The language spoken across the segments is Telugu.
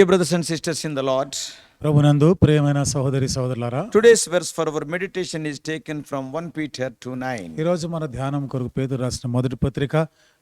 Dear brothers and sisters in the Lord, ప్రభునందు ప్రియమైన సహోదరి సహోదరులారా today's verse for our meditation is taken from 1 Peter 2 9. ఈరోజు మన ధ్యానం కొరకు పేదరు రాసిన మొదటి పత్రిక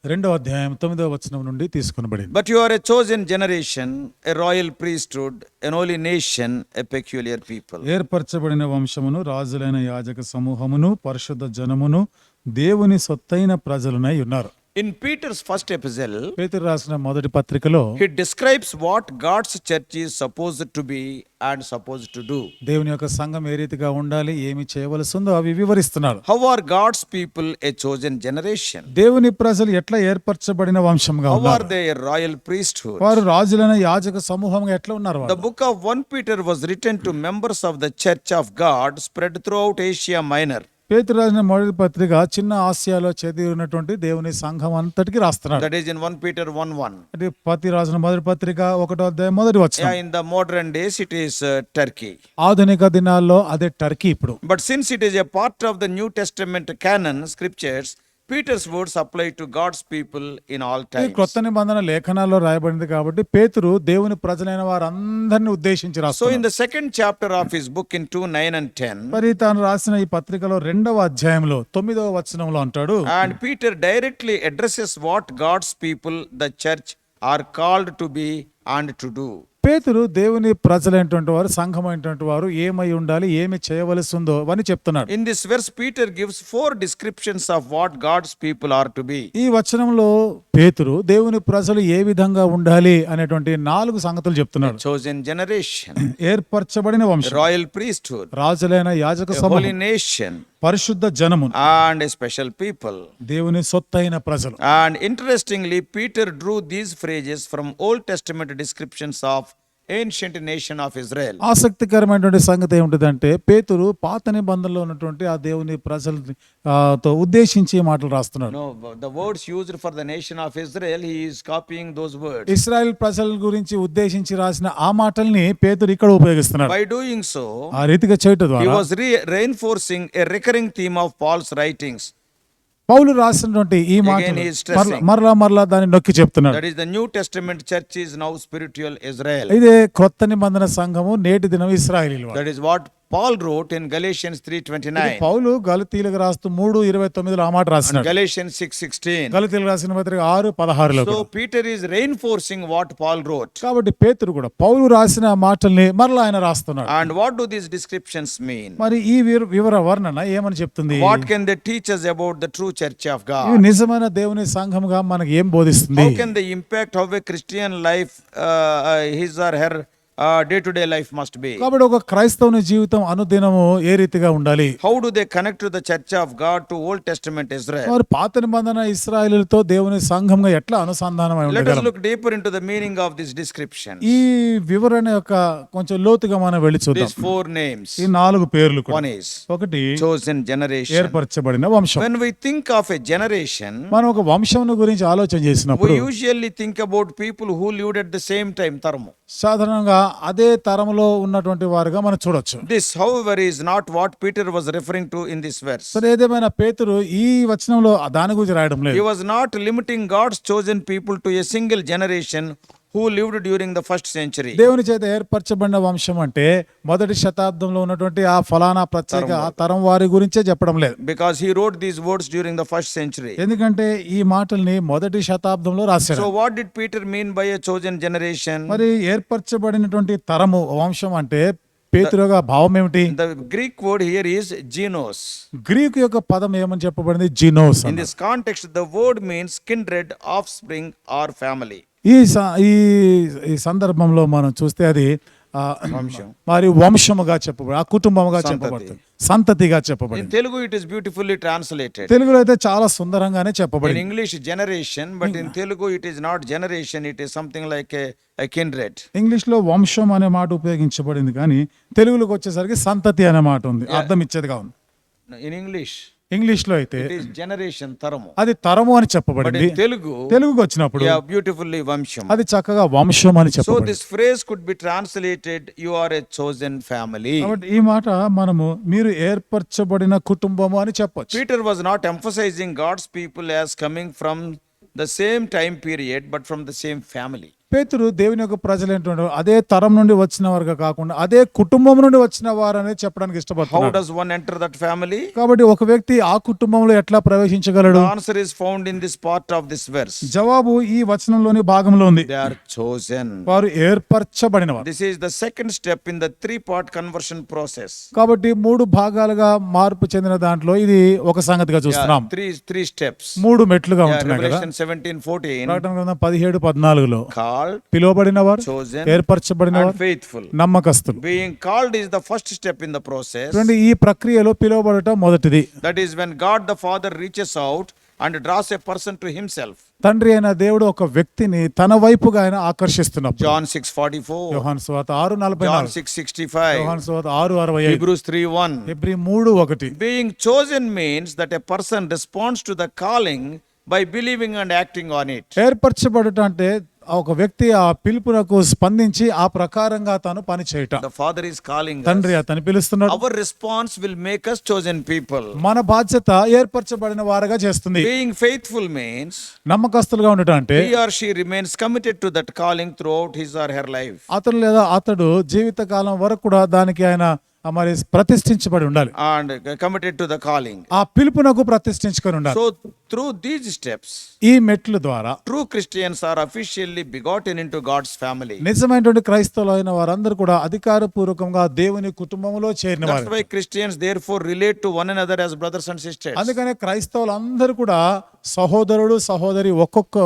రెండవ అధ్యాయం తొమ్మిదవ వచనం నుండి తీసుకునబడింది But you are a chosen generation, a royal priesthood, an holy nation, a peculiar people. ఏర్పరచబడిన వంశమును రాజులైన యాజక సమూహమును పరిశుద్ధ జనమును దేవుని సొత్తైన ప్రజలనై ఉన్నారు In Peter's first epistle, పేతురు రాసిన మొదటి పత్రికలో he describes what God's church is supposed to be and supposed to do. దేవుని యొక్క సంఘం ఏ రీతిగా ఉండాలి ఏమి చేయవలసి ఉందో అవి వివరిస్తున్నారు How are God's people a chosen generation? దేవుని ప్రజలు ఎట్లా ఏర్పరచబడిన వంశంగా How are ఉన్నారు they a royal priesthood? వారు రాజులైన యాజక సమూహంగా ఎట్లా ఉన్నారు The వారు book of 1 Peter was written to members of the Church of God spread throughout Asia Minor. పేతు రాసిన మొదటి పత్రిక చిన్న ఆసియాలో చేతి ఉన్నటువంటి దేవుని సంఘం అంతటికి రాస్తున్నారు ఈస్ ఇన్ 1 పీటర్ 1 1 అంటే పతి మొదటి పత్రిక ఒకటో మొదటి వచనం. The modern days it Turkey ఆధునిక దినాల్లో అదే టర్కీ ఇప్పుడు. But since it is a part of the new testament canon scriptures Peter's words apply to God's people in all time కొత్త నిబంధన లేఖనాల్లో రాయబడింది కాబట్టి పేతురు దేవుని ప్రజలైన వారందరిని ఉద్దేశించి రాసు so in the second chapter of his book in two nine and ten మరి తాను రాసిన ఈ పత్రికలో రెండవ అధ్యాయంలో తొమ్మిదవ వచనంలో అంటాడు and Peter directly addresses what God's people the church are called to be and to do పేతురు దేవుని ప్రజలైనటువంటి వారు సంఘమైనటువంటి వారు ఏమై ఉండాలి ఏమి చేయవలసి ఉందో అని చెప్తున్నాడు In this verse, Peter gives four descriptions of what God's people are to be. ఈ వచనంలో పేతురు దేవుని ప్రజలు ఏ విధంగా ఉండాలి అనేటువంటి నాలుగు సంగతులు చెప్తున్నాడు Chosen generation, ఏర్పరచబడిన వంశం royal priesthood, రాజులైన యాజక holy nation, పరిశుద్ధ జనము and a special people. దేవుని సొత్తైన ప్రజలు And interestingly, Peter drew these phrases from Old Testament descriptions of ancient nation of Israel. ఆసక్తికరమైనటువంటి సంగతి ఏమిటిదంటే పేతురు పాత నిబంధనలో ఉన్నటువంటి ఆ దేవుని ప్రజల ఆ, తో ఉద్దేశించి మాటలు రాస్తున్నాడు No, the words used for the nation of Israel, he is copying those words. Israel ప్రజల గురించి ఉద్దేశించి రాసిన ఆ మాటల్ని పేతురు ఇక్కడ ఉపయోగిస్తున్నాడు By doing so, ఆ రీతిగా చేయటం he ద్వారా was re- reinforcing a recurring theme of Paul's writings. పౌలు రాసినటువంటి ఈ మాట మరలా మరలా దాన్ని నొక్కి చెప్తున్నాడు. Is the new testament church is now spiritual Israel ఇదే కొత్త నిబంధన సంఘము నేటి దినం ఇస్రాయేలీలు what is what Paul wrote in Galatians 3:29, పౌలు గలతీలకు రాస్తూ మూడు ఇరవై తొమ్మిదిలో ఆ మాట రాసినాడు Galatians 6:16. గలతీలకు రాసిన పత్రిక ఆరు పదహారులో So Peter is reinforcing what Paul wrote. కాబట్టి పేతురు కూడా పౌలు రాసిన మాటల్ని మరలా ఆయన రాస్తున్నాడు And what do these descriptions mean? మరి ఈ వివ- వివర వర్ణన ఏమని చెప్తుంది What can they teach us about the true church of ఇవి God? నిజమైన దేవుని సంఘముగా మనకి ఏం బోధిస్తుంది How can they impact how a Christian life, uh, uh, his day to day life must be కాబట్టి ఒక క్రైస్తవుని జీవితం అనుదినము ఏ రీతిగా ఉండాలి? How do they connect the church of God to old testament Israel వారు పాత నిబంధన ఇస్రాయలతో దేవుని సంఘంగా ఎట్లా అనుసంధానం అయి ఉండాలి let us look deeper into the meaning of this description ఈ వివరణ యొక్క కొంచెం లోతుగా మనం వెళ్ళి చూద్దాం. దిస్ ఫోర్ నేమ్స్ ఈ నాలుగు పేర్లు కూడా. వన్ ఇస్ ఒకటి చోసెన్ జనరేషన్ ఏర్పరచబడిన వంశం. When we think of a generation మనం ఒక వంశం గురించి ఆలోచన చేసినప్పుడు we usually think about people who lived at the same time తర్మ సాధారణంగా అదే తరములో ఉన్నటువంటి వారుగా మనం చూడొచ్చు. This however is not what Peter was referring to in this verse ఏదేమైనా పేతురు ఈ వచనంలో దాని గురించి రాయడం లేదు. He was not limiting God's chosen people to a single generation who lived during the first century దేవుని చేత ఏర్పరచబడిన వంశం అంటే మొదటి శతాబ్దంలో ఉన్నటువంటి ఆ ఫలానా ప్రత్యేక తరం వారి. గురించే చెప్పడం లేదు. Because he wrote these words during the first century ఎందుకంటే ఈ మాటల్ని మొదటి శతాబ్దంలో రాశారు so what did Peter mean by chosen generation మరి ఏర్పరచబడినటువంటి తరము వంశం అంటే పేతురుగా భావం ఏమిటి? The Greek word here is genos Greek యొక్క పదం ఏమని చెప్పబడింది? Genos in this context the word means kindred offspring or family ఈ ఈ సందర్భంలో మనం చూస్తే అది. మరి వంశముగా చెప్పబడి ఆ కుటుంబముగా చెప్పబడుతుంది. సంతతిగా చెప్పబడింది. In Telugu, it is beautifully translated. తెలుగులో అయితే చాలా సుందరంగానే generation, but in Telugu, it is not generation, it is something like a, a kindred. ఇంగ్లీష్లో వంశం అనే మాట ఉపయోగించబడింది కానీ తెలుగులోకి వచ్చేసరికి సంతతి అనే మాట ఉంది. అర్థం ఇచ్చేదిగా ఉంది. English, ఇంగ్లీష్ ఇంగ్లీష్లో అయితే జనరేషన్ తరము. అది తరము అని చెప్పబడింది. తెలుగు తెలుగు వచ్చినప్పుడు బ్యూటిఫుల్లీ వంశం. అది చక్కగా వంశం అని చెప్పి so this phrase could be translated you are a chosen family కాబట్టి ఈ మాట మనము మీరు ఏర్పరచబడిన కుటుంబము అని చెప్పొచ్చు. Peter was not emphasising God's people as coming from the same time period but from the same family పేతురు దేవుని యొక్క ప్రజలు ఏంటంటే అదే తరం నుండి వచ్చిన వారుగా కాకుండా అదే కుటుంబం నుండి వచ్చిన వారు అనేది చెప్పడానికి does one enter that family? కాబట్టి ఒక వ్యక్తి ఆ కుటుంబంలో ఎట్లా ప్రవేశించగలడు answer is found in this part of this verse. జవాబు ఈ వచనంలోని భాగంలో ఉంది They are chosen. వారు ఏర్పరచబడిన వారు This is the second step in the three part conversion process. కాబట్టి మూడు భాగాలుగా మార్పు చెందిన దాంట్లో ఇది ఒక సంగతిగా చూస్తున్నాం Three, three steps. మూడు మెట్లుగా ఉంటున్నాయి కదా Revelation 17 14. ప్రకటన గ్రంథం పదిహేడు పద్నాలుగులో Called, పిలువబడిన వారు ఏర్పరచబడిన ఫస్ట్ స్టెప్ ఇన్ ప్రాసెస్ ఈ ప్రక్రియలో పిలువబడటం మొదటిది. That is when God the father reaches out and draws a person to himself తండ్రి అయిన దేవుడు ఒక వ్యక్తిని తన వైపుగా ఆయన ఆకర్షిస్తున్నాడు జాన్ సిక్స్ ఫార్టీ ఫోర్ ఆరు నలభై ఫైవ్ యోహాన్ త్రీ వన్ మూడు ఒకటి. Being person response calling believing and acting on it అంటే ఒక వ్యక్తి ఆ పిలుపునకు స్పందించి ఆ ప్రకారంగా తను పని చేయటం. ఫాదర్ ఇస్ కాలింగ్ తండ్రి అతను పిలుస్తున్నాడు. Our response will make us people మన బాధ్యత ఏర్పరచబడిన వారుగా చేస్తుంది. బీయింగ్ ఫెయిత్ఫుల్ మీన్స్ నమ్మకస్తులుగా ఉండటం అంటే he or remains committed to that calling throughout his or her life అతను లేదా అతడు జీవిత కాలం వరకు కూడా దానికి ఆయన మరి ప్రతిష్ఠించబడి ఉండాలి. And committed to the calling ఆ పిలుపునకు ప్రతిష్ఠించుకొని ఉండాలి. సో త్రూ దీస్ స్టెప్స్ ఈ మెట్ల ద్వారా true Christians are officially begotten into God's family నిజమైనటువంటి క్రైస్తవులు అయిన వారందరూ కూడా అధికార పూర్వకంగా దేవుని కుటుంబంలో చేరిన వారు. Christians therefore relate to one another as brothers and sisters అందుకనే క్రైస్తవులు అందరూ కూడా సహోదరుడు సహోదరి ఒక్కొక్క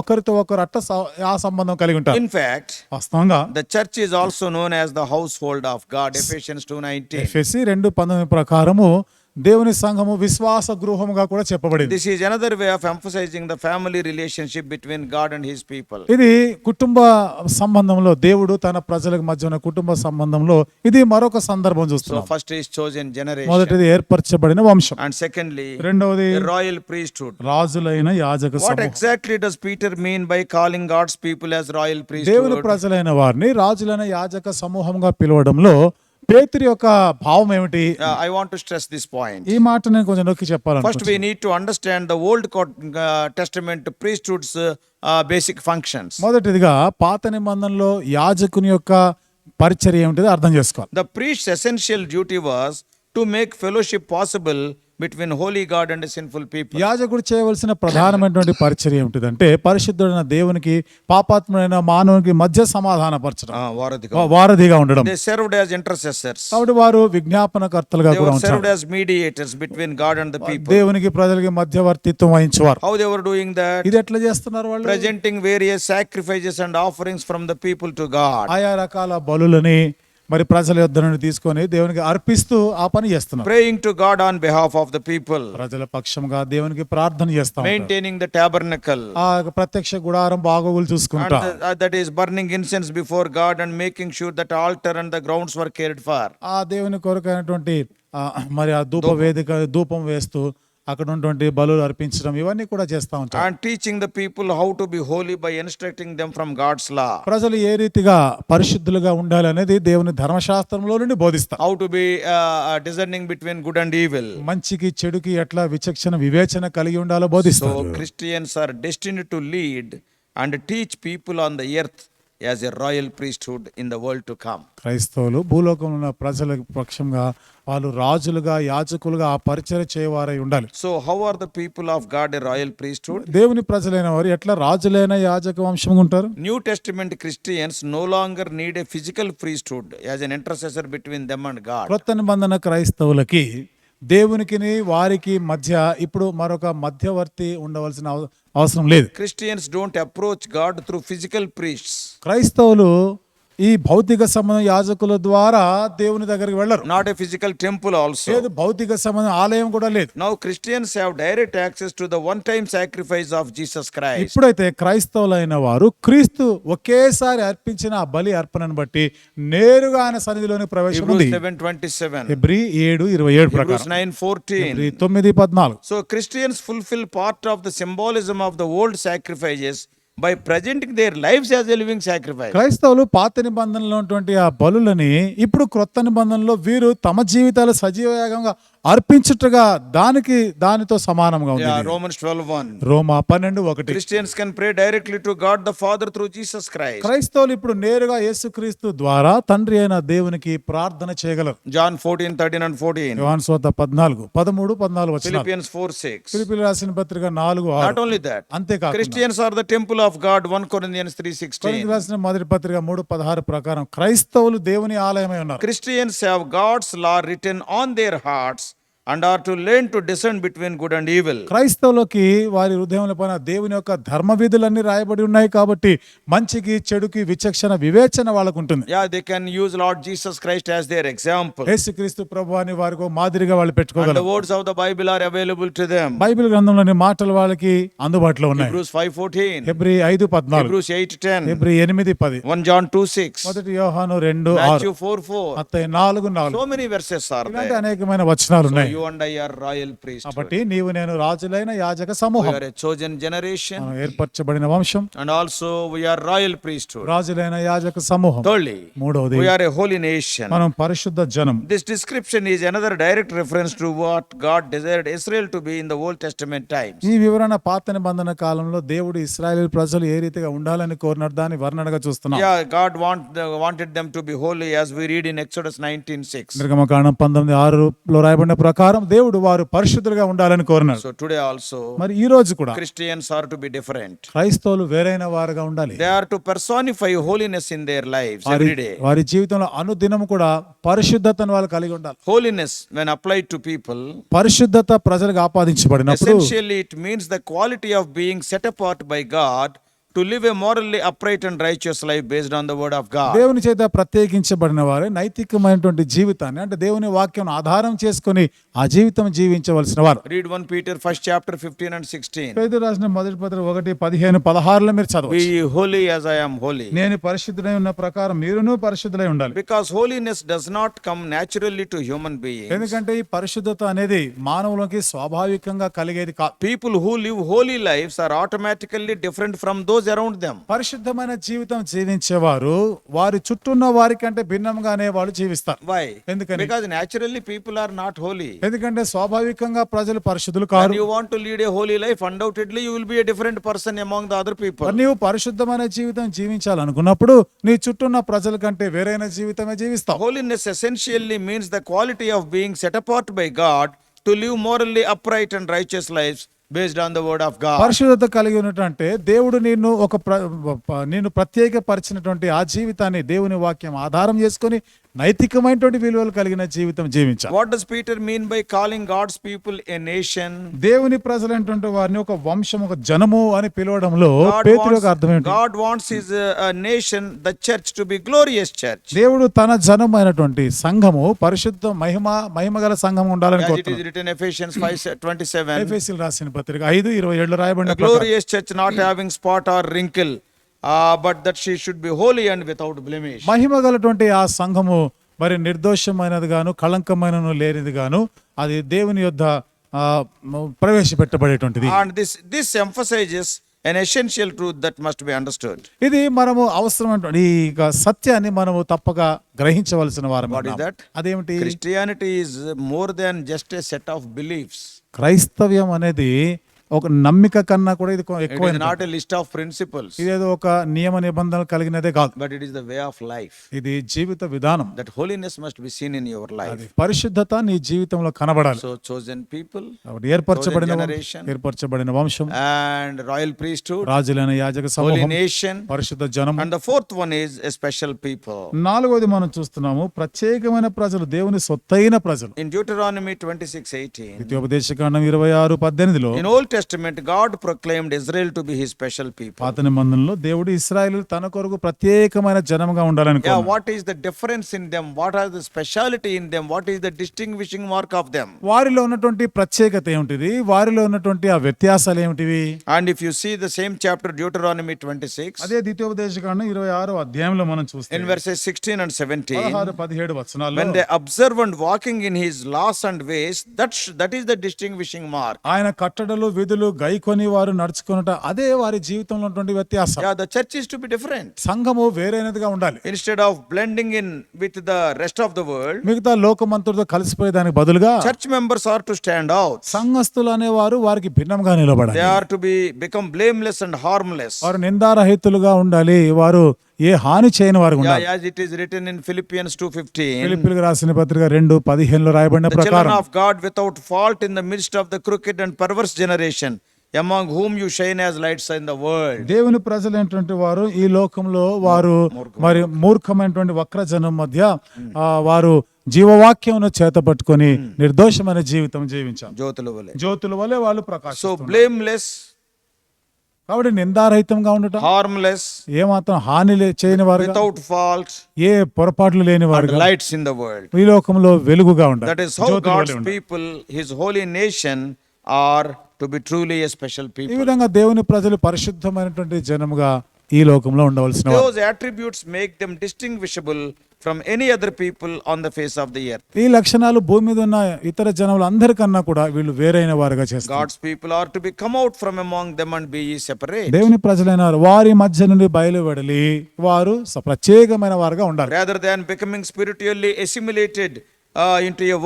ఒకరితో ఒకరు అట్ట ఆ సంబంధం కలిగి ఉంటారు In fact, వాస్తవంగా the church is also known as the household of God. Ephesians 2:19. ఎఫ్ఎస్సి రెండు పంతొమ్మిది ప్రకారము దేవుని సంఘము విశ్వాస గృహముగా కూడా చెప్పబడింది. This is way of emphasising the family relationship between God and his people ఇది కుటుంబ సంబంధంలో దేవుడు తన ప్రజల మధ్య ఉన్న కుటుంబ సంబంధంలో ఇది మరొక సందర్భం చూస్తున్నాం. ఫస్ట్ ఇస్ చోజన్ జనరేషన్ మొదటిది ఏర్పరచబడిన వంశం. అండ్ సెకండ్లీ రెండవది రాయల్ ప్రీస్ట్హుడ్ రాజులైన యాజక సమూహం. What exactly does Peter mean by calling God's people as royal priesthood దేవుని ప్రజలైన వారిని రాజులైన యాజక సమూహంగా పిలవడంలో పేతురు యొక్క భావం ఏమిటి? I want to stress this point ఈ మాట నేను కొంచెం నొక్కి చెప్పాలి first we need to understand the old quote testament priesthood's basic functions మొదటిదిగా పాత నిబంధనలో యాజకుని యొక్క పరిచర్య ఏమిటి అర్థం చేసుకోవాలి. The priest essential duty was to make fellowship possible between holy God and sinful people యాజకుడు చేయవలసిన ప్రధానమైనటువంటి పరిచర్య ఏమిటి అంటే పరిశుద్ధుడైన దేవునికి పాపాత్మైన మానవునికి మధ్య సమాధాన పరచడం వారధిగా ఉండడం. సర్వ్డ్ యాజ్ ఇంటర్సెసర్స్ కాబట్టి వారు విజ్ఞాపనకర్తలుగా కూడా served as mediators between God and the people దేవునికి ప్రజలకి మధ్యవర్తిత్వం వహించేవారు. How they were doing that ఇది ఎట్లా చేస్తున్నారు వాళ్ళు? Presenting various sacrifices and offerings from the people to God ఆయా రకాల బలులని మరి ప్రజల యొద్ నుండి తీసుకొని దేవునికి అర్పిస్తూ ఆ పని చేస్తున్నాం. Praying to God on behalf of the people ప్రజల పక్షంగా దేవునికి ప్రార్థన చేస్తాం మెయింటైనింగ్ ద టాబర్నకల్ ఆ ప్రత్యక్ష గుడారం బాగోగులు చూసుకుంటా. That is burning incense before God and making sure that altar and the grounds were cared for ఆ దేవుని కొరకైనటువంటి మరి ఆ ధూప. వేదిక ధూపం వేస్తూ అక్కడ ఉన్నటువంటి బలు అర్పించడం ఇవన్నీ కూడా చేస్తా ఉంటాం and teaching the people how to be holy by instructing them from God's law ప్రజలు ఏ రీతిగా పరిశుద్ధులుగా ఉండాలి అనేది దేవుని ధర్మశాస్త్రంలో నుండి బోధిస్తా how to be discerning between good and evil మంచికి చెడుకి ఎట్లా విచక్షణ వివేచన కలిగి ఉండాలో బోధిస్తా Christians are destined to lead and teach people on the earth as a royal priesthood in the world to come. క్రైస్తవులు భూలోకంలో ఉన్న ప్రజల పక్షంగా వాళ్ళు రాజులుగా యాజకులుగా ఆ పరిచయం చేయవారై ఉండాలి So how are the people of God a royal priesthood? దేవుని ప్రజలైన వారు ఎట్లా రాజులైన యాజక వంశంగా ఉంటారు New Testament Christians no longer need a physical priesthood as an intercessor between them and God. క్రొత్త నిబంధన క్రైస్తవులకి దేవునికి వారికి మధ్య ఇప్పుడు మరొక మధ్యవర్తి ఉండవలసిన అవసరం లేదు. Christians don't approach God through physical priest క్రైస్తవులు ఈ భౌతిక సంబంధ యాజకుల ద్వారా దేవుని దగ్గరికి వెళ్ళరు. Not a physical temple also భౌతిక సంబంధ ఆలయం కూడా లేదు. Now Christians have direct access to the one time sacrifice of Jesus Christ ఇప్పుడైతే క్రైస్తవులైన వారు క్రీస్తు ఒకేసారి అర్పించిన ఆ బలి అర్పణను బట్టి నేరుగా ఆయన సన్నిధిలోని ప్రవేశం ఉంది. 727 ఏబ్రీ 7 నైన్ ఫోర్టీ తొమ్మిది పద్నాలుగు. So Christians fulfil part of the symbolism of the old sacrifices by present their life as a living sacrifice క్రైస్తవులు పాత నిబంధనలో ఉన్నటువంటి ఆ బలులని ఇప్పుడు క్రొత్త నిబంధనలో వీరు తమ జీవితాలు సజీవయాగంగా అర్పించుటగా దానికి దానితో సమానంగా ఉంది రోమన్స్ 12 వన్ రోమా 12 1 Christians can pray directly to God the father through Jesus Christ క్రైస్తవులు ఇప్పుడు నేరుగా యేసుక్రీస్తు ద్వారా తండ్రి అయిన దేవునికి ప్రార్థన చేయగలరు. జాన్ 14 13 అండ్ 14 జాన్ సోత 14 13 14 వచనాలు. ఫిలిప్పియన్స్ 4 6 రాసిన పత్రిక 4 6 నాట్ ఓన్లీ దట్ అంతే కాక Christians are the temple of God one Corinthians three 16 కొరింథీ రాసిన మొదటి పత్రిక 3 16 ప్రకారం క్రైస్తవులు దేవుని ఆలయమై ఉన్నారు. Christians have God's law written on their hearts and are to learn to discern between good and evil. క్రైస్తవులకి వారి హృదయంలో పైన దేవుని యొక్క ధర్మ విధులన్నీ రాయబడి ఉన్నాయి కాబట్టి మంచికి చెడుకి విచక్షణ వివేచన వాళ్ళకు ఉంటుంది Yeah, they can use Lord Jesus Christ as their example. యేసుక్రీస్తు ప్రభు అని వారికి మాదిరిగా వాళ్ళు పెట్టుకోగలరు. words of the Bible are available to them. Bible గ్రంథంలోని మాటలు వాళ్ళకి అందుబాటులో ఉన్నాయి. Hebrews 5:14, ఫిబ్రి ఐదు పద్నాలుగు. Hebrews 8:10, ఫిబ్రి ఎనిమిది పది. 1 John 2:6, మొదటి యోహాను రెండు ఆరు. Matthew 4:4. అత్తయ్య నాలుగు నాలుగు. So many verses are ఇలాంటి there. అనేకమైన వచనాలు ఉన్నాయి and I are royal priest కాబట్టి నీవు నేను రాజులైన యాజక సమూహం. చోజన్ జనరేషన్ ఏర్పరచబడిన వంశం. And also we are royal priest రాజులైన యాజక మూడోది వి ఆర్ మనం పరిశుద్ధ జనం. Description is another direct reference to what God desired Israel to be the old testament times ఈ వివరణ పాత నిబంధన కాలంలో దేవుడు ఇజ్రాయెల్ ప్రజలు ఏ రీతిగా ఉండాలని కోరినారు దాని వర్ణనగా చూస్తున్నాం. Yeah God want wanted them to holy as we read in Exodus 19:6 నిర్గమకాండం లో రాయబడిన ప్రకారం ప్రకారం దేవుడు వారు పరిశుద్ధులుగా ఉండాలని కోరినారు. సో టుడే ఆల్సో మరి ఈ రోజు కూడా క్రిస్టియన్స్ ఆర్ బి డిఫరెంట్ క్రైస్తవులు వేరైన వారుగా ఉండాలి. They holiness in their life everyday వారి జీవితంలో అనుదినం కూడా పరిశుద్ధతను వాళ్ళు కలిగి ఉండాలి. Holiness when applied to people పరిశుద్ధత ప్రజలకు ఆపాదించబడినప్పుడు it means the quality of being set apart by God to live a morally upright and righteous life based on the word of God దేవుని చేత ప్రత్యేకించబడిన వారు నైతికమైనటువంటి జీవితాన్ని అంటే దేవుని వాక్యం ఆధారం చేసుకుని ఆ జీవితం జీవించవలసిన వారు. Read one Peter first chapter fifteen and sixteen పేద రాసిన మొదటి పత్ర ఒకటి పదిహేను పదహారులో మీరు చదవ holy as I am holy నేను పరిశుద్ధులై ఉన్న ప్రకారం మీరును పరిశుద్ధులై ఉండాలి. Because holiness does not come naturally to human being ఎందుకంటే ఈ పరిశుద్ధత అనేది మానవులకి స్వాభావికంగా కలిగేది కాదు. People who live holy life are automatically different from those those around them పరిశుద్ధమైన జీవితం జీవించేవారు వారి చుట్టూ ఉన్న వారి కంటే భిన్నంగానే వాళ్ళు జీవిస్తారు. వై ఎందుకంటే because naturally people are not holy ఎందుకంటే స్వాభావికంగా ప్రజలు పరిశుద్ధులు కాదు you want to lead a holy life undoubtedly you will be a different person among the other people నీవు పరిశుద్ధమైన జీవితం జీవించాలనుకున్నప్పుడు నీ చుట్టూ ఉన్న ప్రజల కంటే వేరైన జీవితమే జీవిస్తావు. Holiness essentially means the quality of being set apart by God to live morally upright and righteous life based on the word of God పరిశుద్ధత కలిగి ఉన్నటువంటి దేవుడు నిన్ను ఒక ప్ర నిన్ను ప్రత్యేకపరిచినటువంటి ఆ జీవితాన్ని దేవుని వాక్యం ఆధారం చేసుకొని నైతికమైనటువంటి విలువలు కలిగిన జీవితం జీవించాలి. What Peter mean by calling God's people a nation దేవుని ప్రజలు వారిని ఒక వంశం ఒక జనము అని పిలవడంలో పేతురు God wants his nation the church to be glorious church దేవుడు తన జనమైనటువంటి సంఘము పరిశుద్ధ మహిమ మహిమగల సంఘం ఉండాలని కోరుతున్నాడు. ఇట్ ఇస్ రిటెన్ రాసిన పత్రిక 5 27 రాయబడిన glorious church not having spot or wrinkle uh, but that she should be holy and without blemish. మహిమ గలటువంటి ఆ సంఘము మరి నిర్దోషమైనది గాను కళంకమైనను లేనిది గాను అది దేవుని యొద్ద ప్రవేశపెట్టబడేటువంటిది And this, this emphasizes an essential truth that must be understood. ఇది మనము అవసరమైనటువంటి ఈ సత్యాన్ని మనము తప్పక గ్రహించవలసిన వారం that? అదేమిటి Christianity is more than just a set of beliefs. క్రైస్తవ్యం అనేది ఒక నమ్మిక కన్నా కూడా ఇది ఎక్కువ నాట్ లిస్ట్ ఆఫ్ ప్రిన్సిపల్స్ ఇది ఏదో ఒక నియమ నిబంధనలు కలిగినదే కాదు. But it is the way of life ఇది జీవిత విధానం. That holiness must be seen in your life పరిశుద్ధత నీ జీవితంలో కనబడాలి. సో చోజన్ పీపుల్ ఏర్పరచబడిన ఏర్పరచబడిన వంశం అండ్ రాయల్ ప్రీస్ట్ రాజులైన యాజక సమూహం నేషన్ పరిశుద్ధ జనం and the fourth one is a special people నాలుగోది మనం చూస్తున్నాము ప్రత్యేకమైన ప్రజలు దేవుని సొత్తైన ప్రజలు. ఇన్ డ్యూటరానమీ 26:18 ఇది ఉపదేశకాండం 26 18లో in old Testament, God proclaimed Israel to be his special people. పాత నిబంధనలో దేవుడు ఇస్రాయేల్ తన కొరకు ప్రత్యేకమైన జనముగా ఉండాలని what is the difference in them? What are the speciality in them? What is the distinguishing mark of them? వారిలో ఉన్నటువంటి ప్రత్యేకత ఏమిటిది వారిలో ఉన్నటువంటి ఆ వ్యత్యాసాలు ఏమిటివి And if you see the same chapter, Deuteronomy 26, అదే ద్వితీయోపదేశకాండం ఇరవై ఆరో అధ్యాయంలో మనం చూస్తే in verses 16 and 17, పదహారు పదిహేడు వచనాల్లో when they observant walking in his laws and ways, that, that is the distinguishing mark. ఆయన కట్టడలు విధులు పద్ధతులు గైకొని వారు నడుచుకునట అదే వారి జీవితంలో ఉన్నటువంటి వ్యత్యాసం. Church is to be different సంఘము వేరైనదిగా ఉండాలి. Instead of blending in with the rest of the world మిగతా లోకమంతుడితో కలిసిపోయే దానికి బదులుగా church members are to stand out సంఘస్థులు అనే వారికి భిన్నంగా నిలబడాలి. Are to be become blameless and harmless వారు నిందారహితులుగా ఉండాలి. వారు ఏ హాని చేయని వారు రాసిన పత్రిక రెండు పదిహేనులో రాయబడిన ప్రకారం of fault in the midst of the crooked and perverse generation among whom you shine as lights in the world దేవుని ప్రజలు ఏంటంటే వారు ఈ లోకంలో వారు మరి మూర్ఖమైనటువంటి వక్ర జనం మధ్య వారు జీవవాక్యం చేత పట్టుకొని నిర్దోషమైన జీవితం జీవించారు. జ్యోతుల వలె. జ్యోతుల వలె వాళ్ళు ప్రకాశం సో బ్లేమ్లెస్ కాబట్టి నిందారహితంగా ఉండటం. హార్మ్లెస్ ఏ మాత్రం హాని చేయని వారు వితౌట్ ఫాల్ట్స్ ఏ పొరపాట్లు లేని వారు లైట్స్ ఇన్ ద వరల్డ్ ఈ లోకంలో వెలుగుగా ఉండాలి. That is how God's people his holy nation are to be truly a special people ఈ విధంగా దేవుని ప్రజలు పరిశుద్ధమైనటువంటి జనముగా ఈ లోకంలో ఉండవలసిన attributes make them distinguishable from any other people on the face of the earth ఈ లక్షణాలు భూమి మీద ఉన్న ఇతర జనముల అందరికన్నా కూడా వీళ్ళు వేరైన వారుగా చేస్తారు. God's people are be come out from among them and be ye separate దేవుని ప్రజలైన వారి మధ్య నుండి బయలువెడలి వారు ప్రత్యేకమైన వారుగా ఉండాలి. Rather than becoming spiritually assimilated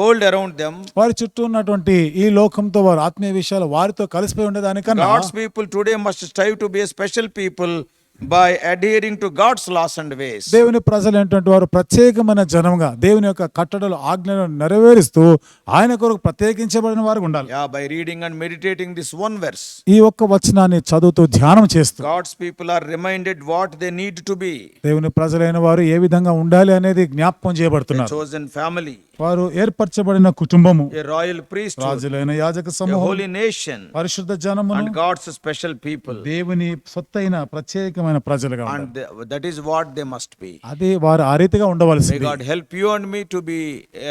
world around them వారి చుట్టూ ఉన్నటువంటి ఈ లోకంతో వారు ఆత్మీయ విషయాలు వారితో కలిసిపోయి ఉండేదానికన్నా God's people today must strive to be special people by adhering to god's laws and ways. దేవుని ప్రజలు ఏంటంటే వారు ప్రత్యేకమైన జనముగా దేవుని యొక్క కట్టడలు ఆజ్ఞలను నెరవేరుస్తూ ఆయన కొరకు ప్రత్యేకించబడిన వారు ఉండాలి. Yeah by reading and meditating this one verse ఈ ఒక్క వచనాన్ని చదువుతూ ధ్యానం చేస్తూ god's people are reminded what they need to be. దేవుని ప్రజలైన వారు ఏ విధంగా ఉండాలి అనేది జ్ఞాపకం చేయబడుతున్నారు. chosen family. వారు ఏర్పరచబడిన కుటుంబము. రాయల్ ప్రీస్ రాజులైన యాజక సమూహం. నేషన్ పరిశుద్ధ జనము అండ్ గాడ్స్ స్పెషల్ పీపుల్ దేవుని సొత్తైన ప్రత్యేకమైన ప్రజలుగా that is what they must be అది వారు ఆ రీతిగా ఉండవలసింది. God help you and me to be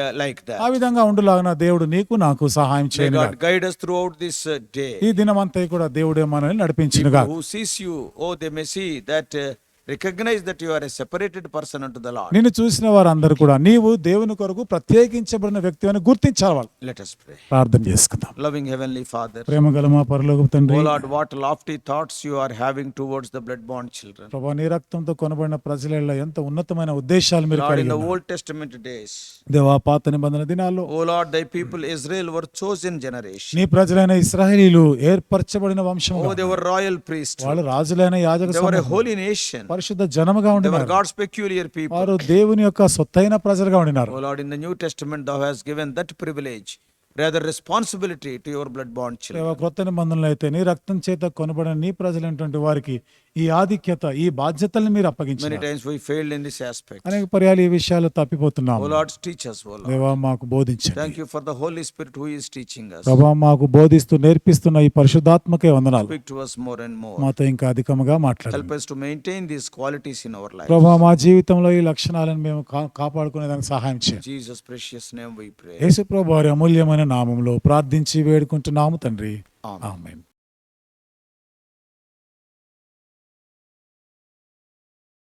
like ఆ విధంగా ఉండలాగన దేవుడు నీకు నాకు సహాయం చేయండి God guide us throughout this day. ఈ దినమంతా కూడా దేవుడే మనల్ని నడిపించింది O they may that uh, recognize that you are a separated person unto the Lord. నిన్ను చూసిన వారందరూ కూడా నీవు దేవుని కొరకు ప్రత్యేకించబడిన వ్యక్తి అని గుర్తించాలి వాళ్ళు Let us pray. ప్రార్థన చేసుకుందాం Loving Heavenly Father, ప్రేమ గల మా పరలోక తండ్రి oh Lord, what lofty thoughts you are having towards the blood-born children. ప్రభా నీ రక్తంతో కొనబడిన ప్రజలలో ఎంత ఉన్నతమైన ఉద్దేశాలు మీరు Lord, in కలిగి the ఉన్నారు. Old Testament days, దేవా పాత నిబంధన దినాల్లో oh Lord, thy people Israel were chosen generation. నీ ప్రజలైన ఇస్రాయేలీలు ఏర్పరచబడిన వంశం Oh, they were royal priests. వాళ్ళు రాజులైన యాజక They were a సమూహం. holy nation. పరిశుద్ధ జనముగా ఉండేవారు గాడ్స్ పెక్యూలియర్ పీపుల్ వారు దేవుని యొక్క సొత్తైన ప్రజలుగా ఉండినారు. O Lord in the New Testament thou has given that privilege rather responsibility to your blood bond children క్రొత్త నిబంధనలు అయితే నీ రక్తం చేత కొనబడిన నీ ప్రజలైనటువంటి వారికి ఈ ఆధిక్యత ఈ బాధ్యతలను మీరు అప్పగించారు అనేక పర్యాలు ఈ విషయాలు తప్పిపోతున్నాము. మాకు బోధించండి. Thank you for the Holy Spirit who teaching us మాకు బోధిస్తూ నేర్పిస్తున్న ఈ పరిశుద్ధాత్మకే వందనాలు. Speak to us more and more మాతో ఇంకా అధికంగా మాట్లాడండి. Help to maintain this qualities in our life ప్రభా మా జీవితంలో ఈ లక్షణాలను మేము కాపాడుకునే దానికి సహాయం చేయండి. జీసస్ ప్రెషియస్ నేమ్ వి ప్రభు వారి అమూల్యమైన నామములో ప్రార్థించి వేడుకుంటున్నాము తండ్రి. ఆమేన్.